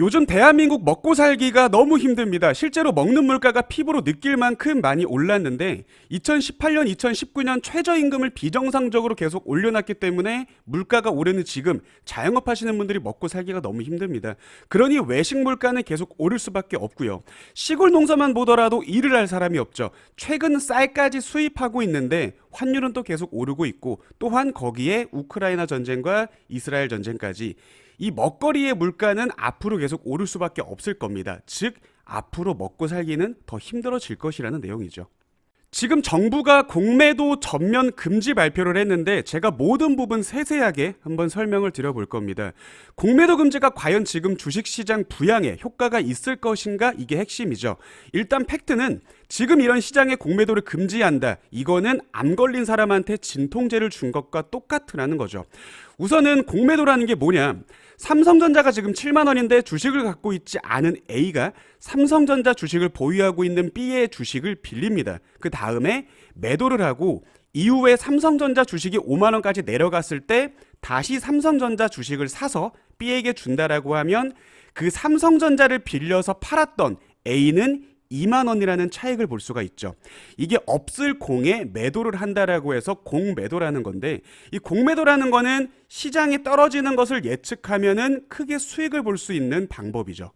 요즘 대한민국 먹고 살기가 너무 힘듭니다. 실제로 먹는 물가가 피부로 느낄 만큼 많이 올랐는데 2018년, 2019년 최저임금을 비정상적으로 계속 올려놨기 때문에 물가가 오르는 지금 자영업 하시는 분들이 먹고 살기가 너무 힘듭니다. 그러니 외식 물가는 계속 오를 수밖에 없고요. 시골 농사만 보더라도 일을 할 사람이 없죠. 최근 쌀까지 수입하고 있는데 환율은 또 계속 오르고 있고 또한 거기에 우크라이나 전쟁과 이스라엘 전쟁까지 이 먹거리의 물가는 앞으로 계속 오를 수밖에 없을 겁니다. 즉 앞으로 먹고 살기는 더 힘들어질 것이라는 내용이죠. 지금 정부가 공매도 전면 금지 발표를 했는데 제가 모든 부분 세세하게 한번 설명을 드려볼 겁니다. 공매도 금지가 과연 지금 주식시장 부양에 효과가 있을 것인가 이게 핵심이죠. 일단 팩트는 지금 이런 시장에 공매도를 금지한다. 이거는 암 걸린 사람한테 진통제를 준 것과 똑같으라는 거죠. 우선은 공매도라는 게 뭐냐? 삼성전자가 지금 7만 원인데 주식을 갖고 있지 않은 A가 삼성전자 주식을 보유하고 있는 B의 주식을 빌립니다. 그 다음에 매도를 하고 이후에 삼성전자 주식이 5만 원까지 내려갔을 때 다시 삼성전자 주식을 사서 B에게 준다라고 하면 그 삼성전자를 빌려서 팔았던 A는 2만 원이라는 차익을 볼 수가 있죠. 이게 없을 공에 매도를 한다라고 해서 공매도라는 건데 이 공매도라는 거는 시장이 떨어지는 것을 예측하면은 크게 수익을 볼 수 있는 방법이죠.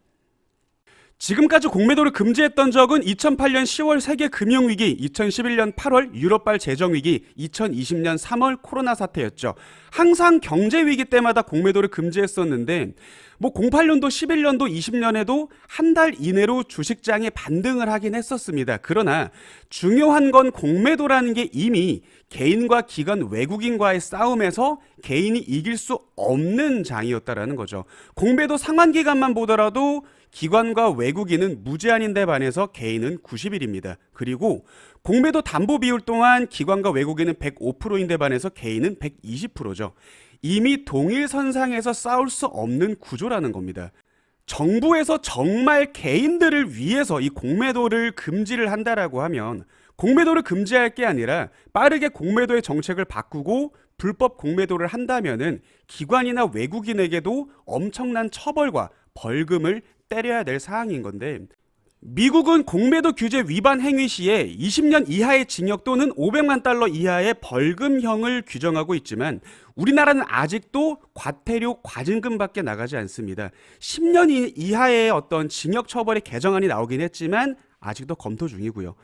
지금까지 공매도를 금지했던 적은 2008년 10월 세계 금융 위기, 2011년 8월 유럽발 재정 위기, 2020년 3월 코로나 사태였죠. 항상 경제 위기 때마다 공매도를 금지했었는데 뭐 08년도, 11년도, 20년에도 한 달 이내로 주식장이 반등을 하긴 했었습니다. 그러나 중요한 건 공매도라는 게 이미 개인과 기관 외국인과의 싸움에서 개인이 이길 수 없는 장이었다라는 거죠. 공매도 상환 기간만 보더라도 기관과 외국인은 무제한인데 반해서 개인은 90일입니다. 그리고 공매도 담보 비율 동안 기관과 외국인은 105%인데 반해서 개인은 120%죠. 이미 동일 선상에서 싸울 수 없는 구조라는 겁니다. 정부에서 정말 개인들을 위해서 이 공매도를 금지를 한다라고 하면 공매도를 금지할 게 아니라 빠르게 공매도의 정책을 바꾸고 불법 공매도를 한다면은 기관이나 외국인에게도 엄청난 처벌과 벌금을 때려야 될 사항인 건데 미국은 공매도 규제 위반 행위 시에 20년 이하의 징역 또는 500만 달러 이하의 벌금형을 규정하고 있지만 우리나라는 아직도 과태료 과징금밖에 나가지 않습니다. 10년 이하의 어떤 징역 처벌의 개정안이 나오긴 했지만 아직도 검토 중이고요.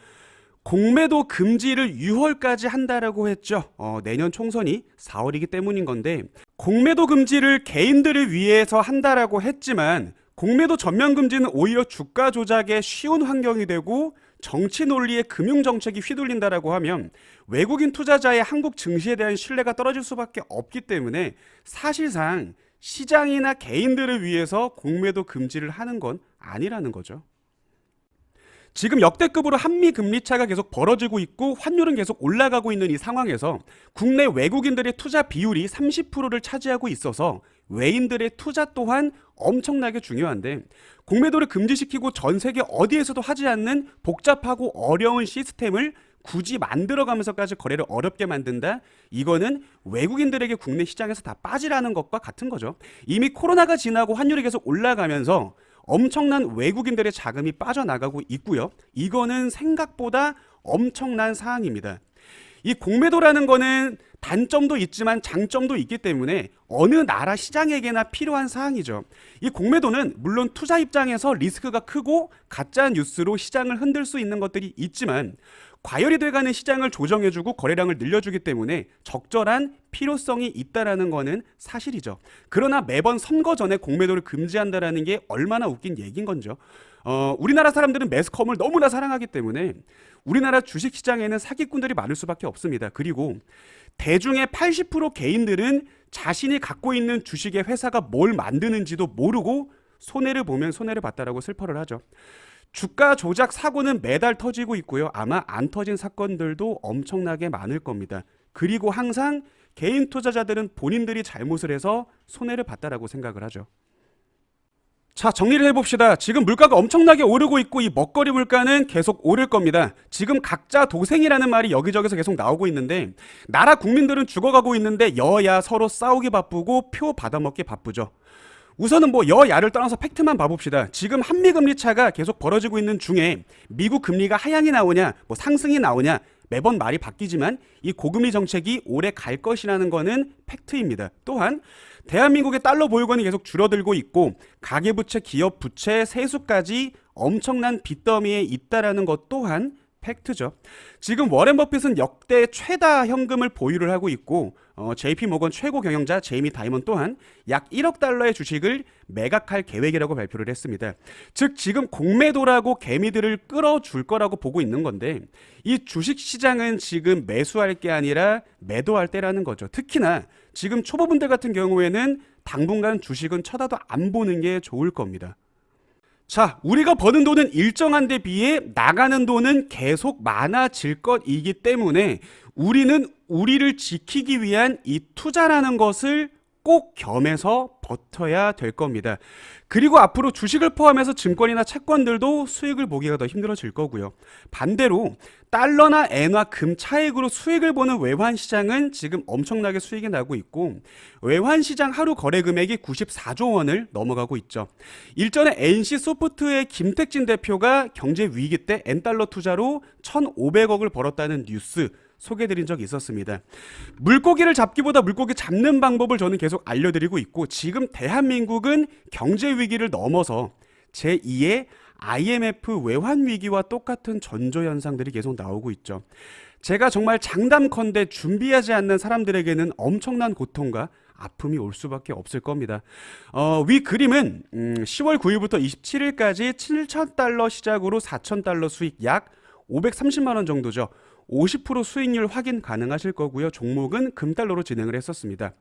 공매도 금지를 6월까지 한다라고 했죠. 어, 내년 총선이 4월이기 때문인 건데 공매도 금지를 개인들을 위해서 한다라고 했지만 공매도 전면 금지는 오히려 주가 조작에 쉬운 환경이 되고 정치 논리에 금융 정책이 휘둘린다라고 하면 외국인 투자자의 한국 증시에 대한 신뢰가 떨어질 수밖에 없기 때문에 사실상 시장이나 개인들을 위해서 공매도 금지를 하는 건 아니라는 거죠. 지금 역대급으로 한미 금리 차가 계속 벌어지고 있고 환율은 계속 올라가고 있는 이 상황에서 국내 외국인들의 투자 비율이 30%를 차지하고 있어서 외인들의 투자 또한 엄청나게 중요한데 공매도를 금지시키고 전 세계 어디에서도 하지 않는 복잡하고 어려운 시스템을 굳이 만들어가면서까지 거래를 어렵게 만든다? 이거는 외국인들에게 국내 시장에서 다 빠지라는 것과 같은 거죠. 이미 코로나가 지나고 환율이 계속 올라가면서 엄청난 외국인들의 자금이 빠져나가고 있고요. 이거는 생각보다 엄청난 사항입니다. 이 공매도라는 거는 단점도 있지만 장점도 있기 때문에 어느 나라 시장에게나 필요한 사항이죠. 이 공매도는 물론 투자 입장에서 리스크가 크고 가짜 뉴스로 시장을 흔들 수 있는 것들이 있지만 과열이 돼가는 시장을 조정해주고 거래량을 늘려주기 때문에 적절한 필요성이 있다라는 거는 사실이죠. 그러나 매번 선거 전에 공매도를 금지한다라는 게 얼마나 웃긴 얘기인 건죠. 어, 우리나라 사람들은 매스컴을 너무나 사랑하기 때문에 우리나라 주식 시장에는 사기꾼들이 많을 수밖에 없습니다. 그리고 대중의 80% 개인들은 자신이 갖고 있는 주식의 회사가 뭘 만드는지도 모르고 손해를 보면 손해를 봤다라고 슬퍼를 하죠. 주가 조작 사고는 매달 터지고 있고요. 아마 안 터진 사건들도 엄청나게 많을 겁니다. 그리고 항상 개인 투자자들은 본인들이 잘못을 해서 손해를 봤다라고 생각을 하죠. 자, 정리를 해봅시다. 지금 물가가 엄청나게 오르고 있고 이 먹거리 물가는 계속 오를 겁니다. 지금 각자 도생이라는 말이 여기저기서 계속 나오고 있는데 나라 국민들은 죽어가고 있는데 여야 서로 싸우기 바쁘고 표 받아먹기 바쁘죠. 우선은 뭐 여야를 떠나서 팩트만 봐봅시다. 지금 한미 금리 차가 계속 벌어지고 있는 중에 미국 금리가 하향이 나오냐, 뭐 상승이 나오냐 매번 말이 바뀌지만 이 고금리 정책이 오래 갈 것이라는 거는 팩트입니다. 또한 대한민국의 달러 보유고는 계속 줄어들고 있고 가계부채, 기업 부채, 세수까지 엄청난 빚더미에 있다라는 것 또한 팩트죠. 지금 워렌 버핏은 역대 최다 현금을 보유를 하고 있고 어, JP 모건 최고 경영자 제이미 다이먼 또한 약 1억 달러의 주식을 매각할 계획이라고 발표를 했습니다. 즉 지금 공매도라고 개미들을 끌어줄 거라고 보고 있는 건데 이 주식 시장은 지금 매수할 게 아니라 매도할 때라는 거죠. 특히나 지금 초보분들 같은 경우에는 당분간 주식은 쳐다도 안 보는 게 좋을 겁니다. 자, 우리가 버는 돈은 일정한 데 비해 나가는 돈은 계속 많아질 것이기 때문에 우리는 우리를 지키기 위한 이 투자라는 것을 꼭 겸해서 버텨야 될 겁니다. 그리고 앞으로 주식을 포함해서 증권이나 채권들도 수익을 보기가 더 힘들어질 거고요. 반대로 달러나 엔화 금 차익으로 수익을 보는 외환 시장은 지금 엄청나게 수익이 나고 있고 외환 시장 하루 거래 금액이 94조 원을 넘어가고 있죠. 일전에 NC 소프트의 김택진 대표가 경제 위기 때 엔달러 투자로 1,500억을 벌었다는 뉴스 소개드린 적이 있었습니다. 물고기를 잡기보다 물고기 잡는 방법을 저는 계속 알려드리고 있고 지금 대한민국은 경제 위기를 넘어서 제2의 IMF 외환 위기와 똑같은 전조 현상들이 계속 나오고 있죠. 제가 정말 장담컨대 준비하지 않는 사람들에게는 엄청난 고통과 아픔이 올 수밖에 없을 겁니다. 어, 위 그림은 음, 10월 9일부터 27일까지 7,000달러 시작으로 4,000달러 수익 약 530만 원 정도죠. 50% 수익률 확인 가능하실 거고요. 종목은 금달러로 진행을 했었습니다.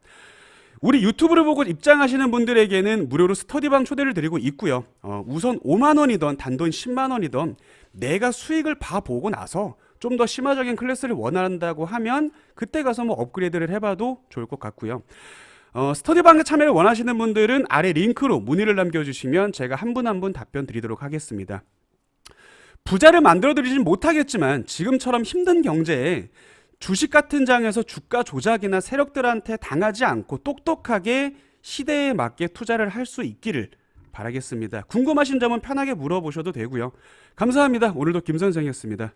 우리 유튜브를 보고 입장하시는 분들에게는 무료로 스터디방 초대를 드리고 있고요. 어, 우선 5만 원이던 단돈 10만 원이던 내가 수익을 봐보고 나서 좀 더 심화적인 클래스를 원한다고 하면 그때 가서 뭐 업그레이드를 해봐도 좋을 것 같고요. 어, 스터디방에 참여를 원하시는 분들은 아래 링크로 문의를 남겨주시면 제가 한 분 한 분 답변 드리도록 하겠습니다. 부자를 만들어 드리진 못하겠지만 지금처럼 힘든 경제에 주식 같은 장에서 주가 조작이나 세력들한테 당하지 않고 똑똑하게 시대에 맞게 투자를 할 수 있기를 바라겠습니다. 궁금하신 점은 편하게 물어보셔도 되고요. 감사합니다. 오늘도 김 선생이었습니다.